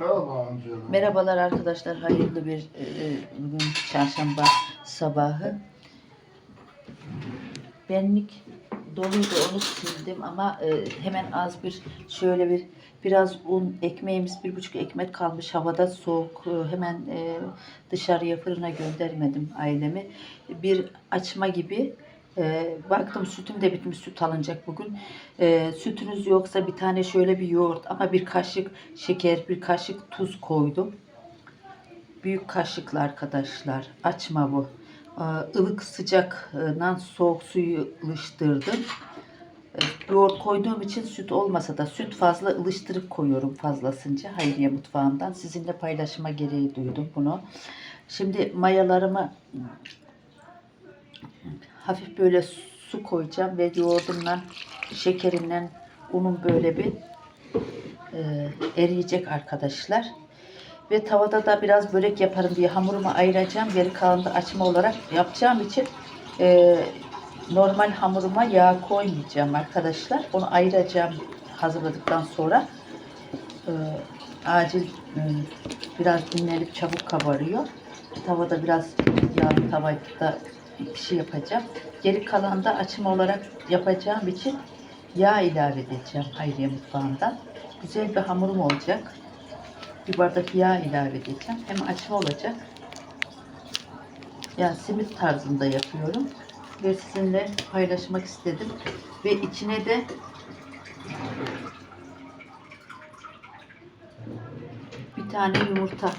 Tamam canım. Merhabalar arkadaşlar. Hayırlı bir e, bugün çarşamba sabahı. Benlik doluydu onu sildim ama e, hemen az bir şöyle bir biraz un ekmeğimiz bir buçuk ekmek kalmış havada soğuk E, hemen e, dışarıya fırına göndermedim ailemi bir açma gibi e, baktım sütüm de bitmiş süt alınacak bugün E, sütünüz yoksa bir tane şöyle bir yoğurt ama bir kaşık şeker bir kaşık tuz koydum büyük kaşıklı arkadaşlar açma bu Ee, ılık sıcakla soğuk suyu ılıştırdım. Ee, Yoğurt koyduğum için süt olmasa da süt fazla ılıştırıp koyuyorum fazlasınca Hayriye mutfağından. Sizinle paylaşma gereği duydum bunu. Şimdi mayalarımı hafif böyle su koyacağım ve yoğurdumla şekerinden unum böyle bir e, eriyecek arkadaşlar. Ve tavada da biraz börek yaparım diye hamurumu ayıracağım. Geri kalanı da açma olarak yapacağım için e, normal hamuruma yağ koymayacağım arkadaşlar. Onu ayıracağım hazırladıktan sonra. E, acil e, biraz dinlenip çabuk kabarıyor. Tavada biraz yağlı tavada bir şey yapacağım. Geri kalan da açma olarak yapacağım için yağ ilave edeceğim Hayriye mutfağından. Güzel bir hamurum olacak bir bardak yağ ilave edeceğim. Hem açma olacak. Yani simit tarzında yapıyorum. Ve sizinle paylaşmak istedim. Ve içine de bir tane yumurta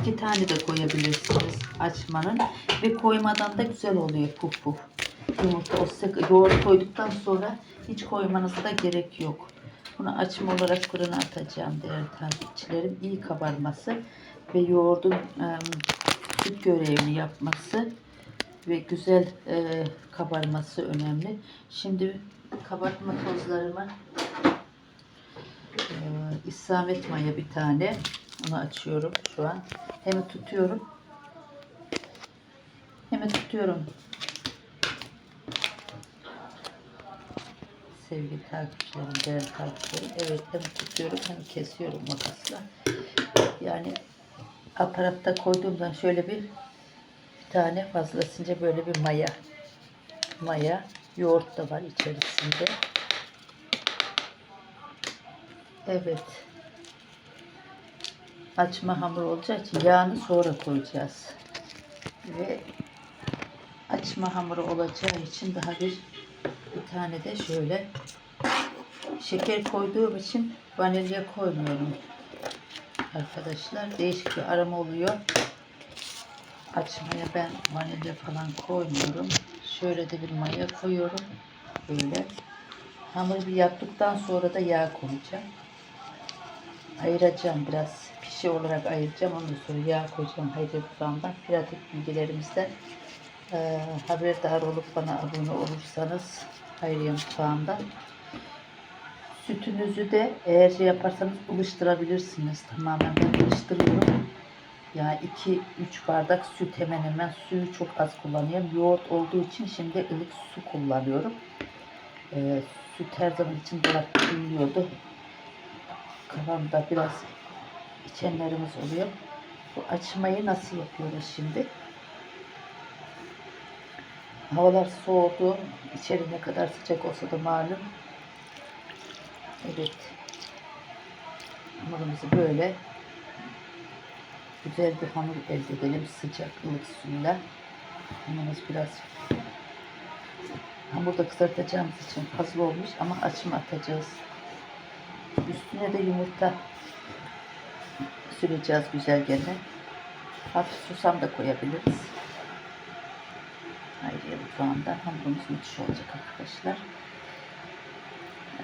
iki tane de koyabilirsiniz açmanın ve koymadan da güzel oluyor puf puf yumurta o sık yoğurt koyduktan sonra hiç koymanıza da gerek yok bunu açma olarak fırına atacağım değerli takipçilerim. İyi kabarması ve yoğurdun e, görevini yapması ve güzel e, kabarması önemli. Şimdi kabartma tozlarımı e, İsamet maya bir tane onu açıyorum şu an. Hem tutuyorum hem tutuyorum sevgili takipçilerim, değerli takipçilerim. Evet hem tutuyorum hem kesiyorum makasla. Yani aparatta koyduğumdan şöyle bir, bir tane fazlasınca böyle bir maya. Maya. Yoğurt da var içerisinde. Evet. Açma hamur olacağı için yağını sonra koyacağız. Ve açma hamuru olacağı için daha bir bir tane de şöyle şeker koyduğum için vanilya koymuyorum. Arkadaşlar değişik bir aroma oluyor. Açmaya ben vanilya falan koymuyorum. Şöyle de bir maya koyuyorum. Böyle. Hamur bir yaptıktan sonra da yağ koyacağım. Ayıracağım biraz. Pişi olarak ayıracağım. Ondan sonra yağ koyacağım. Haydi Kur'an'dan. Pratik bilgilerimizden e, haberdar olup bana abone olursanız Hayriye Mutfağı'ndan. Sütünüzü de eğer şey yaparsanız ılıştırabilirsiniz. Tamamen ben ılıştırıyorum. Yani 2-3 bardak süt hemen hemen suyu çok az kullanıyorum. Yoğurt olduğu için şimdi ılık su kullanıyorum. Ee, süt her zaman için dolapta uyuyordu. Kafamda biraz içenlerimiz oluyor. Bu açmayı nasıl yapıyoruz şimdi? Havalar soğudu. İçeri ne kadar sıcak olsa da malum. Evet. Hamurumuzu böyle güzel bir hamur elde edelim. Sıcak ılık suyla. Hamurumuz biraz hamurda kızartacağımız için fazla olmuş ama açma atacağız. Üstüne de yumurta süreceğiz güzel gene. Hafif susam da koyabiliriz. Hayriye mutfağında hamurumuz müthiş olacak arkadaşlar.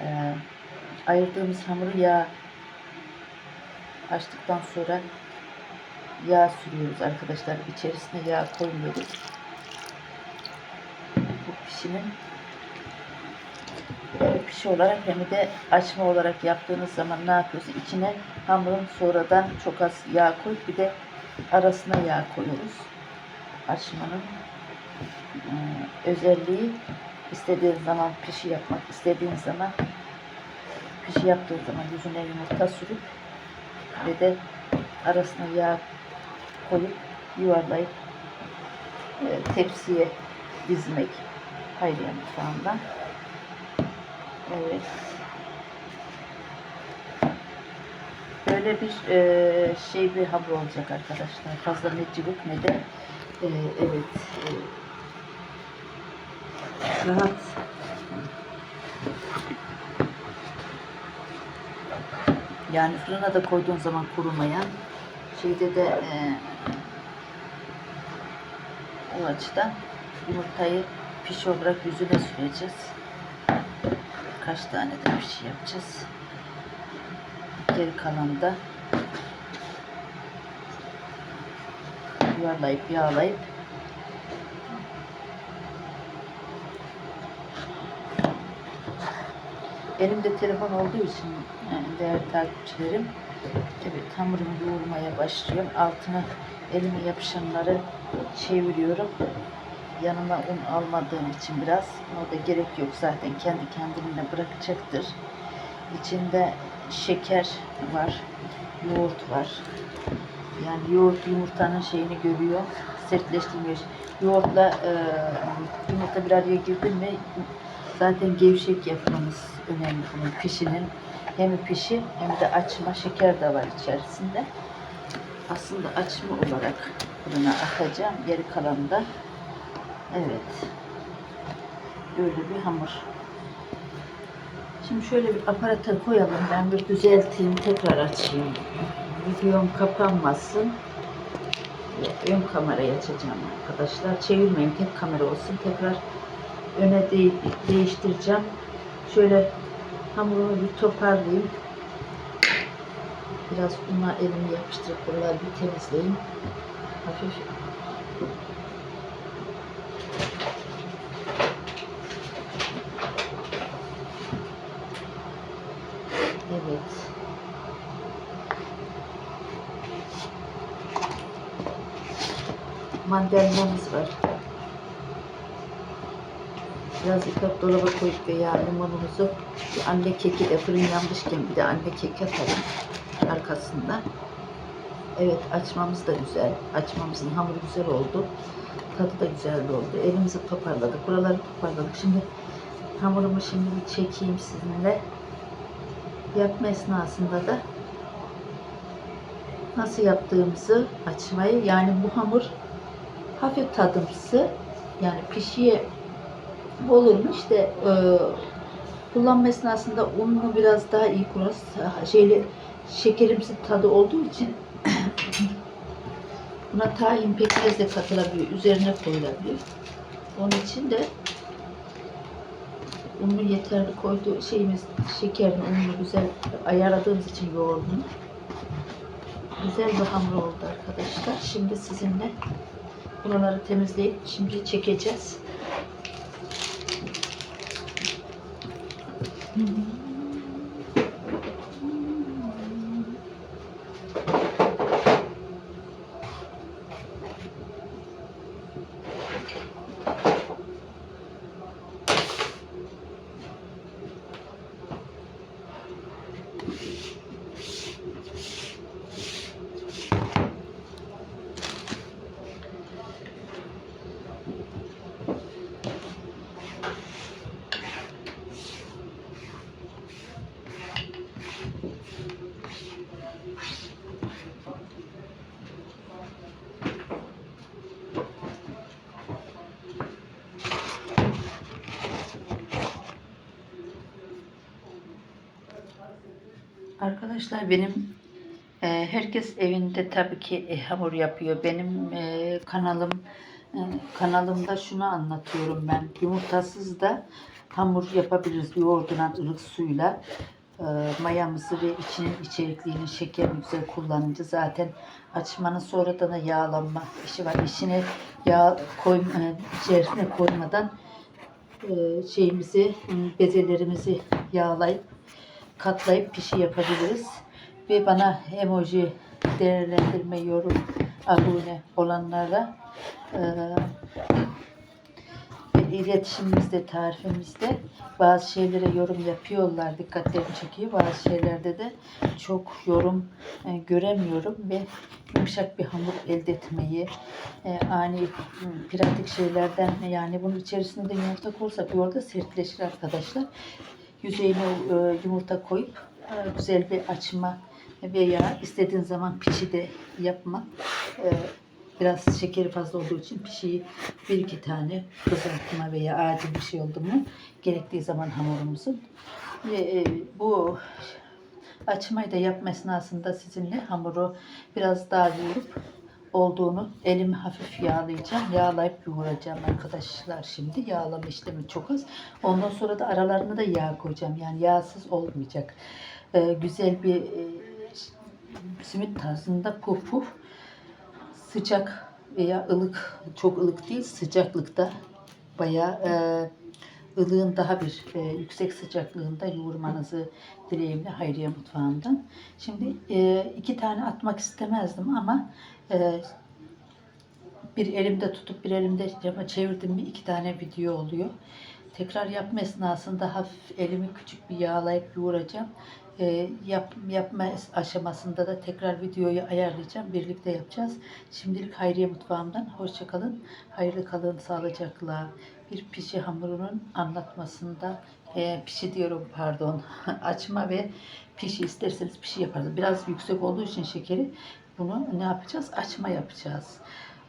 Ee, ayırdığımız hamuru yağ açtıktan sonra yağ sürüyoruz arkadaşlar. İçerisine yağ koymuyoruz. Bu pişinin hem pişi olarak hem de açma olarak yaptığınız zaman ne yapıyoruz? İçine hamurun sonradan çok az yağ koyup bir de arasına yağ koyuyoruz. Açmanın özelliği istediğin zaman pişi yapmak istediğin zaman pişi yaptığın zaman yüzüne yumurta sürüp ve de arasına yağ koyup yuvarlayıp tepsiye dizmek Hayriye mutfağından. Evet. Böyle bir e, şey bir hamur olacak arkadaşlar. Fazla ne cıvık ne de e, evet e, rahat yani fırına da koyduğun zaman kurumayan şeyde de e, o açıdan yumurtayı piş olarak yüzüne süreceğiz. Kaç tane de piş yapacağız. Geri kalan da yuvarlayıp yağlayıp elimde telefon olduğu için yani değerli takipçilerim evet hamurumu yoğurmaya başlıyorum altına elime yapışanları çeviriyorum yanıma un almadığım için biraz. O da gerek yok. Zaten kendi kendine bırakacaktır. İçinde şeker var yoğurt var. Yani yoğurt yumurtanın şeyini görüyor. Sertleştirmiyor yoğurtla e, yumurta bir araya girdi mi zaten gevşek yapmamız önemli bunun pişinin. Hem pişi hem de açma şeker de var içerisinde. Aslında açma olarak fırına atacağım. Geri kalanı da evet böyle bir hamur Şimdi şöyle bir aparata koyalım. Ben bir düzelteyim. Tekrar açayım. Videom kapanmasın. Ön kamerayı açacağım arkadaşlar. Çevirmeyin. Tek kamera olsun. Tekrar öne değil, değiştireceğim. Şöyle hamurumu bir toparlayayım. Biraz una elimi yapıştırıp buraları bir temizleyeyim. Hafif Evet. Mandalinamız var. Biraz yıkayıp dolaba koyup veya limonumuzu bir anne keki de fırın yanmışken bir de anne keki atalım arkasında. Evet açmamız da güzel. Açmamızın hamuru güzel oldu. Tadı da güzel oldu. Elimizi toparladık. Buraları toparladık. Şimdi hamurumu şimdi bir çekeyim sizinle yapma esnasında da nasıl yaptığımızı açmayı yani bu hamur hafif tadımsı yani pişiye olur mu işte e, kullanma esnasında ununu biraz daha iyi kullanırız. Şeyli şekerimsi tadı olduğu için buna tahin pekmez de katılabiliyor. Üzerine koyulabiliyor. Onun için de unu yeterli koydu şeyimiz şekerini ununu güzel ayarladığımız için yoğurdunu güzel bir hamur oldu arkadaşlar. Şimdi sizinle buraları temizleyip şimdi çekeceğiz. Arkadaşlar benim e, herkes evinde tabii ki e, hamur yapıyor. Benim e, kanalım e, kanalımda şunu anlatıyorum ben. Yumurtasız da hamur yapabiliriz yoğurduna ılık suyla. E, mayamızı ve içinin içerikliğini şekerini güzel kullanınca zaten açmanın sonradan da yağlanma işi var. İçine yağ koyma, e, içerisine koymadan e, şeyimizi, bezelerimizi yağlayıp katlayıp pişi yapabiliriz. Ve bana emoji değerlendirme, yorum, abone olanlara e, iletişimimizde, tarifimizde bazı şeylere yorum yapıyorlar, dikkatlerimi çekiyor. Bazı şeylerde de çok yorum e, göremiyorum ve yumuşak bir hamur elde etmeyi, e, ani pratik şeylerden yani bunun içerisinde de yumurta koyarsak yoğurda sertleşir arkadaşlar. Yüzeyine e, yumurta koyup e, güzel bir açma veya istediğin zaman pişi de yapma. E, biraz şekeri fazla olduğu için pişiyi bir iki tane kızartma veya acil bir şey oldu mu gerektiği zaman hamurumuzun e, bu açmayı da yapma esnasında sizinle hamuru biraz daha yoğurup olduğunu elimi hafif yağlayacağım. Yağlayıp yoğuracağım arkadaşlar şimdi. Yağlama işlemi çok az. Ondan sonra da aralarına da yağ koyacağım. Yani yağsız olmayacak. Ee, güzel bir e, simit tarzında puf puf sıcak veya ılık çok ılık değil sıcaklıkta bayağı e, ılığın daha bir e, yüksek sıcaklığında yoğurmanızı dileğimle Hayriye Mutfağı'ndan. Şimdi e, iki tane atmak istemezdim ama e, bir elimde tutup bir elimde çevirdim mi iki tane video oluyor. Tekrar yapma esnasında hafif elimi küçük bir yağlayıp yoğuracağım. E, yap, yapma aşamasında da tekrar videoyu ayarlayacağım. Birlikte yapacağız. Şimdilik Hayriye Mutfağımdan hoşçakalın. Hayırlı kalın, sağlıcakla. Bir pişi hamurunun anlatmasında e, pişi diyorum pardon açma ve pişi isterseniz pişi yaparız. Biraz yüksek olduğu için şekeri bunu ne yapacağız? Açma yapacağız.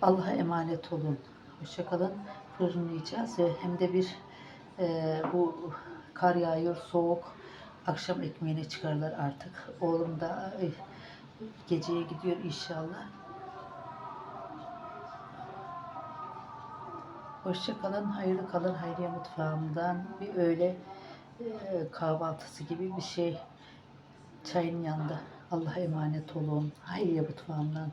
Allah'a emanet olun. Hoşçakalın. Fırınlayacağız hem de bir e, bu kar yağıyor soğuk akşam ekmeğine çıkarlar artık. Oğlum da ay, geceye gidiyor inşallah. Hoşça kalın, hayırlı kalın Hayriye Mutfağımdan bir öğle e, kahvaltısı gibi bir şey çayın yanında. Allah'a emanet olun. Hayriye Mutfağımdan.